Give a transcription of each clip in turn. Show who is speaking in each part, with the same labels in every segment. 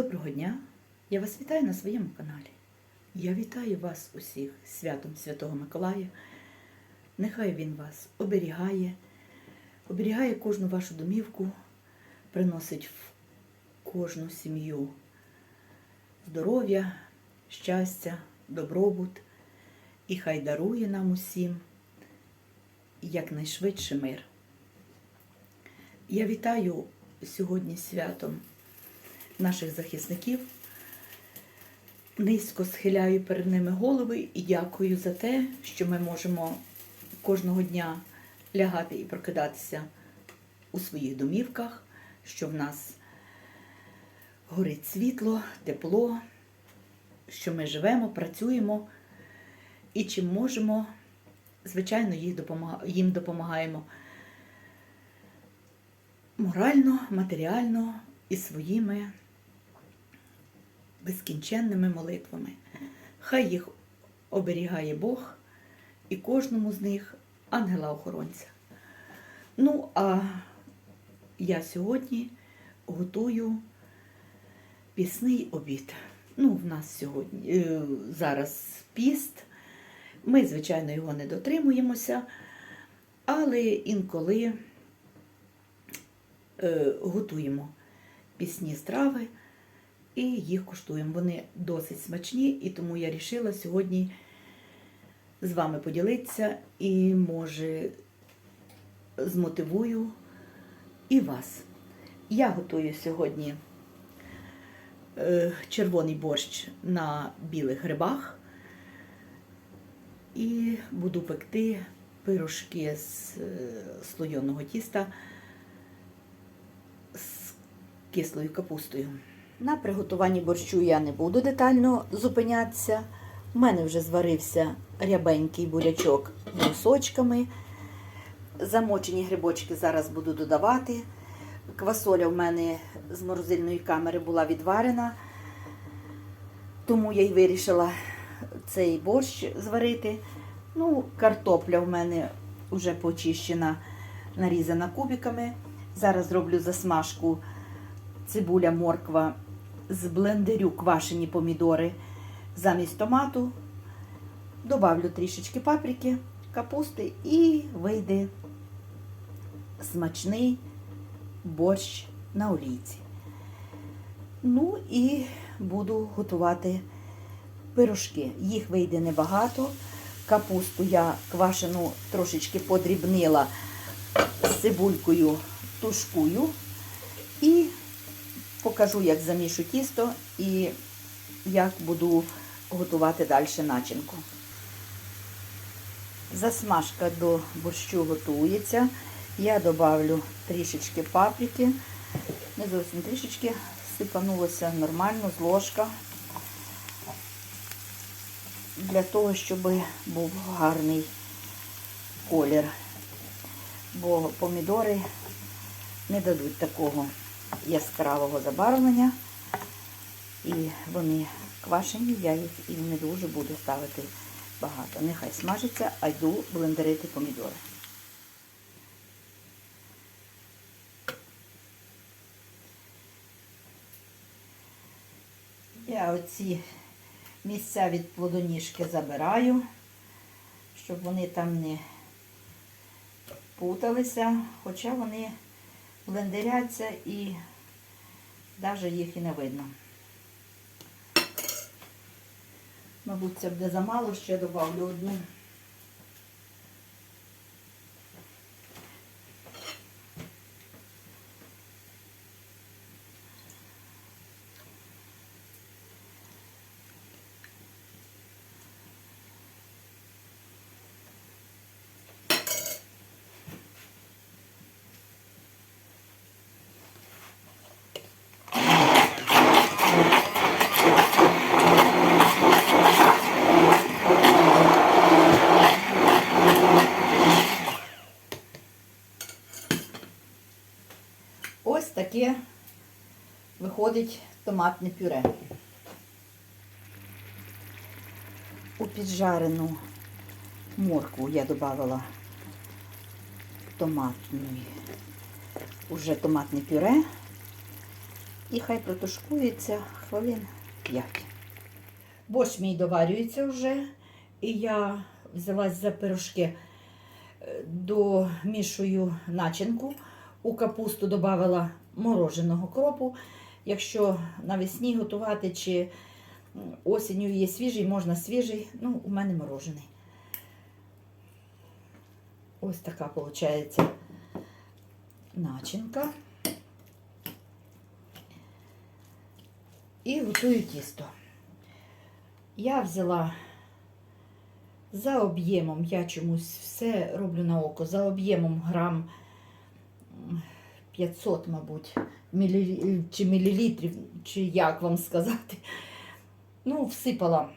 Speaker 1: Доброго дня! Я вас вітаю на своєму каналі. Я вітаю вас усіх святом Святого Миколая. Нехай він вас оберігає, оберігає кожну вашу домівку, приносить в кожну сім'ю здоров'я, щастя, добробут і хай дарує нам усім якнайшвидше мир. Я вітаю сьогодні святом наших захисників. Низько схиляю перед ними голови і дякую за те, що ми можемо кожного дня лягати і прокидатися у своїх домівках, що в нас горить світло, тепло, що ми живемо, працюємо і чим можемо, звичайно, їм допомагаємо морально, матеріально і своїми безкінченними молитвами. Хай їх оберігає Бог і кожному з них ангела-охоронця. Ну, а я сьогодні готую пісний обід. Ну, в нас сьогодні е, зараз піст. Ми, звичайно, його не дотримуємося, але інколи е, готуємо пісні страви і їх куштуємо. Вони досить смачні, і тому я вирішила сьогодні з вами поділитися і, може, змотивую і вас. Я готую сьогодні е, червоний борщ на білих грибах і буду пекти пирожки з е, слойоного тіста з кислою капустою. На приготуванні борщу я не буду детально зупинятися. У мене вже зварився рябенький бурячок з брусочками. Замочені грибочки зараз буду додавати. Квасоля в мене з морозильної камери була відварена, тому я й вирішила цей борщ зварити. Ну, картопля в мене вже почищена, нарізана кубиками. Зараз зроблю засмажку цибуля, морква, з блендерю квашені помідори замість томату. Добавлю трішечки паприки, капусти і вийде смачний борщ на олійці. Ну і буду готувати пирожки. Їх вийде небагато. Капусту я квашену трошечки подрібнила з цибулькою, тушкую і покажу, як замішу тісто і як буду готувати далі начинку. Засмажка до борщу готується. Я добавлю трішечки паприки. Не зовсім трішечки сипанулося нормально з ложка. Для того, щоб був гарний колір. Бо помідори не дадуть такого яскравого забарвлення. І вони квашені, я їх і не дуже буду ставити багато. Нехай смажиться, а йду блендерити помідори. Я оці місця від плодоніжки забираю, щоб вони там не путалися, хоча вони блендеряться і навіть їх і не видно. Мабуть, це буде замало, ще додавлю одну. Ось таке виходить томатне пюре. У піджарену моркву я додавала томатний, уже томатне пюре. І хай протушкується хвилин 5. Борщ мій доварюється вже, і я взялась за пирожки, Е, домішую начинку. У капусту додавала мороженого кропу. Якщо навесні готувати чи осінню є свіжий, можна свіжий. Ну, у мене морожений. Ось така виходить начинка. І готую тісто. Я взяла за об'ємом, я чомусь все роблю на око, за об'ємом грам 500, мабуть, мілі... чи мілілітрів, чи як вам сказати. Ну, всипала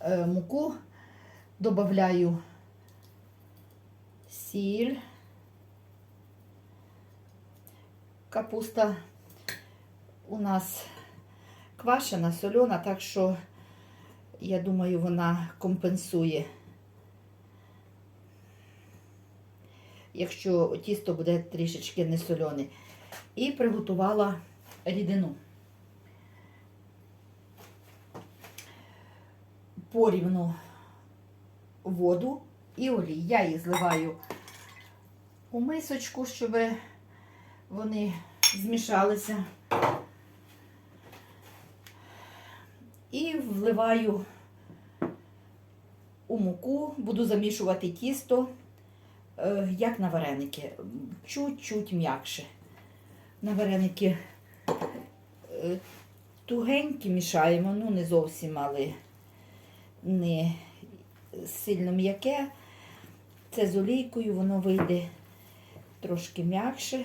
Speaker 1: е, муку, додаю сіль, капуста у нас квашена, сольона, так що я думаю, вона компенсує. Якщо тісто буде трішечки не солене. І приготувала рідину. Порівну воду і олій. Я їх зливаю у мисочку, щоб вони змішалися. І вливаю у муку, буду замішувати тісто, як на вареники, чуть-чуть м'якше. На вареники е, тугенькі мішаємо, ну не зовсім, але не сильно м'яке. Це з олійкою, воно вийде трошки м'якше.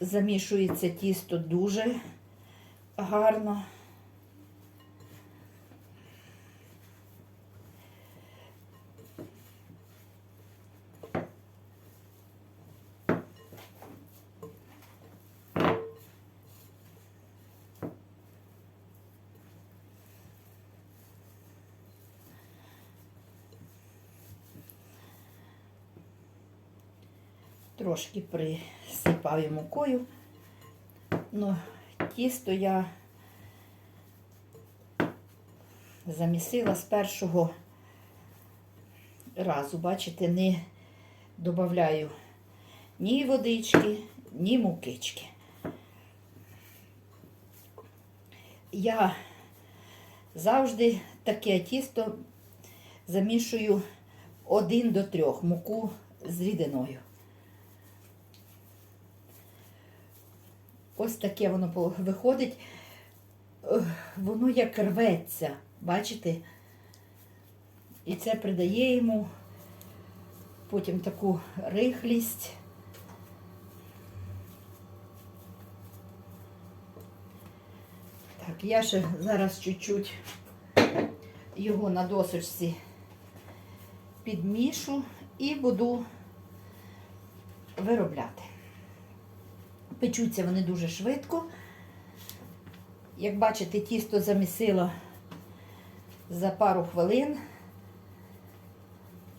Speaker 1: Замішується тісто дуже гарно. Трошки присипаю мукою. Ну, тісто я замісила з першого разу. Бачите, не додаю ні водички, ні мукички. Я завжди таке тісто замішую один до трьох муку з рідиною. Ось таке воно виходить. Воно як рветься, бачите? І це придає йому потім таку рихлість. Так, я ще зараз чуть-чуть його на досочці підмішу і буду виробляти. Печуться вони дуже швидко. Як бачите, тісто замісило за пару хвилин.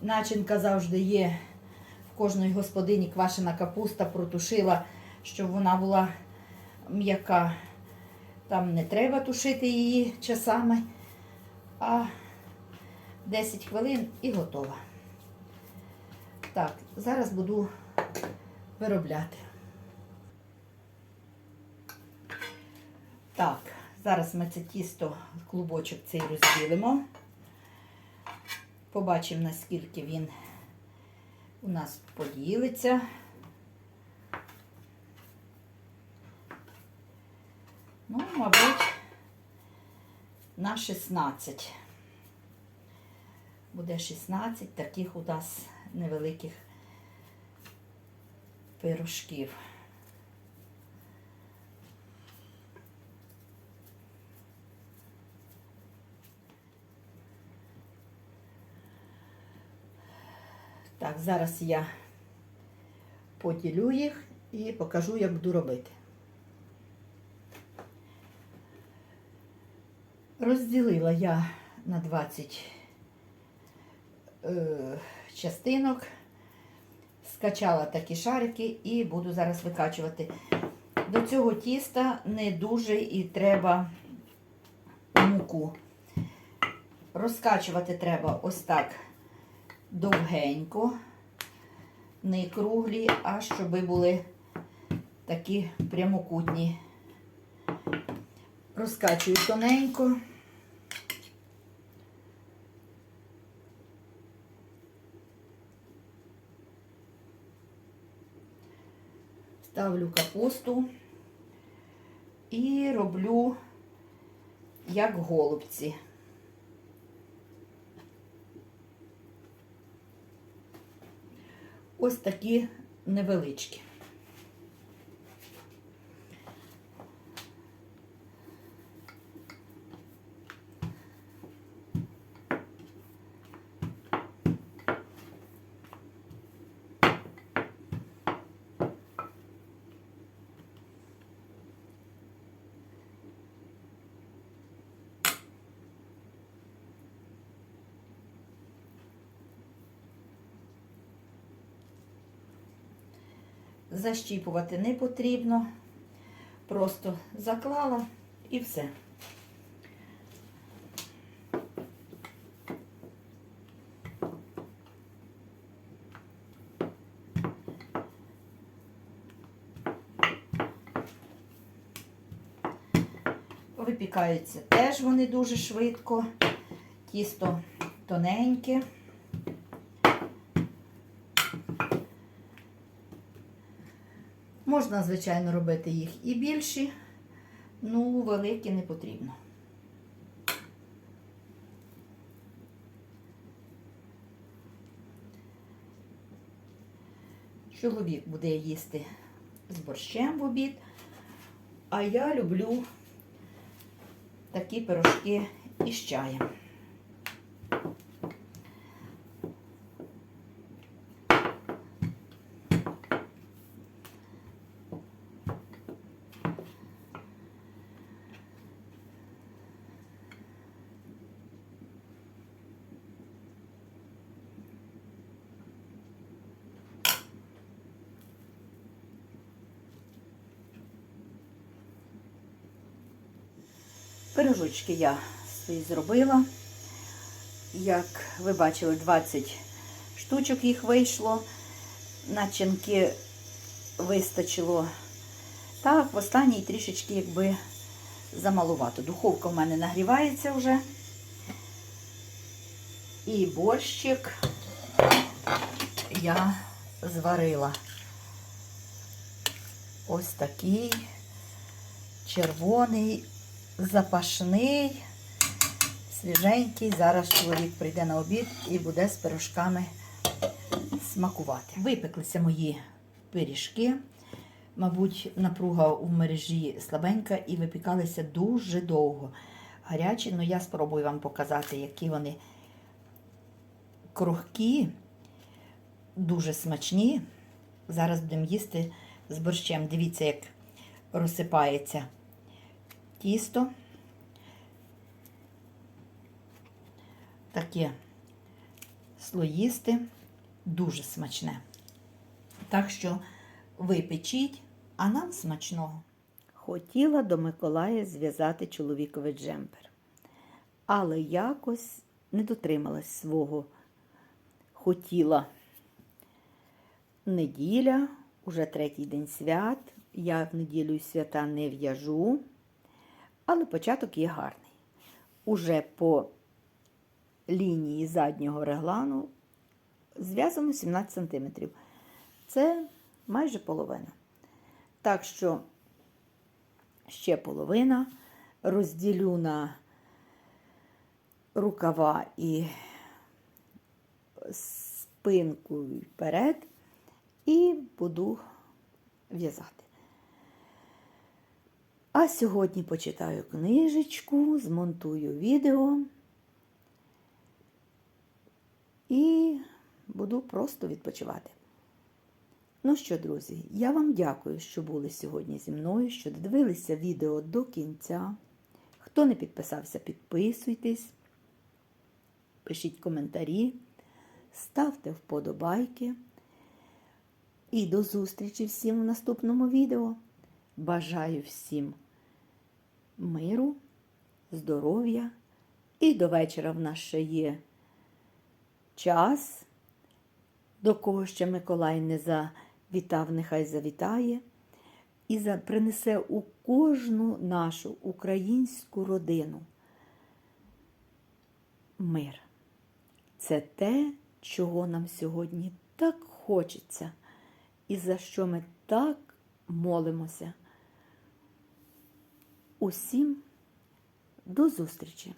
Speaker 1: Начинка завжди є в кожної господині квашена капуста, протушила, щоб вона була м'яка. Там не треба тушити її часами, а 10 хвилин і готова. Так, зараз буду виробляти. Так, зараз ми це тісто, клубочок цей розділимо. Побачимо, наскільки він у нас поділиться. Ну, мабуть, на 16. Буде 16 таких у нас невеликих пирожків. Так, зараз я поділю їх і покажу, як буду робити. Розділила я на 20 е, частинок, скачала такі шарики і буду зараз викачувати. До цього тіста не дуже і треба муку. Розкачувати треба ось так довгенько, не круглі, а щоб були такі прямокутні. Розкачую тоненько. Ставлю капусту і роблю як голубці. Ось такі невеличкі. Защіпувати не потрібно. Просто заклала і все. Випікаються теж вони дуже швидко. Тісто тоненьке. Можна, звичайно, робити їх і більші, ну, великі не потрібно. Чоловік буде їсти з борщем в обід, а я люблю такі пирожки із чаєм. Пирожочки я свої зробила. Як ви бачили, 20 штучок їх вийшло. Начинки вистачило. Так, в останній трішечки якби замалувато. Духовка в мене нагрівається вже. І борщик я зварила. Ось такий червоний запашний, свіженький. Зараз чоловік прийде на обід і буде з пирожками смакувати. Випеклися мої пиріжки. Мабуть, напруга в мережі слабенька і випікалися дуже довго. Гарячі, але я спробую вам показати, які вони крохкі, дуже смачні. Зараз будемо їсти з борщем. Дивіться, як розсипається тісто. Таке слоїсте, дуже смачне. Так що ви печіть, а нам смачного. Хотіла до Миколая зв'язати чоловіковий джемпер, але якось не дотрималась свого. Хотіла неділя, уже третій день свят. Я в неділю свята не в'яжу, але початок є гарний. Уже по лінії заднього реглану зв'язано 17 см. Це майже половина. Так що ще половина розділю на рукава і спинку вперед, і буду в'язати. А сьогодні почитаю книжечку, змонтую відео і буду просто відпочивати. Ну що, друзі, я вам дякую, що були сьогодні зі мною, що додивилися відео до кінця. Хто не підписався, підписуйтесь, пишіть коментарі, ставте вподобайки. І до зустрічі всім в наступному відео. бажаю всім миру, здоров'я. І до вечора в нас ще є час, до кого ще Миколай не завітав, нехай завітає, і принесе у кожну нашу українську родину мир. Це те, чого нам сьогодні так хочеться, і за що ми так молимося. Усім до зустрічі!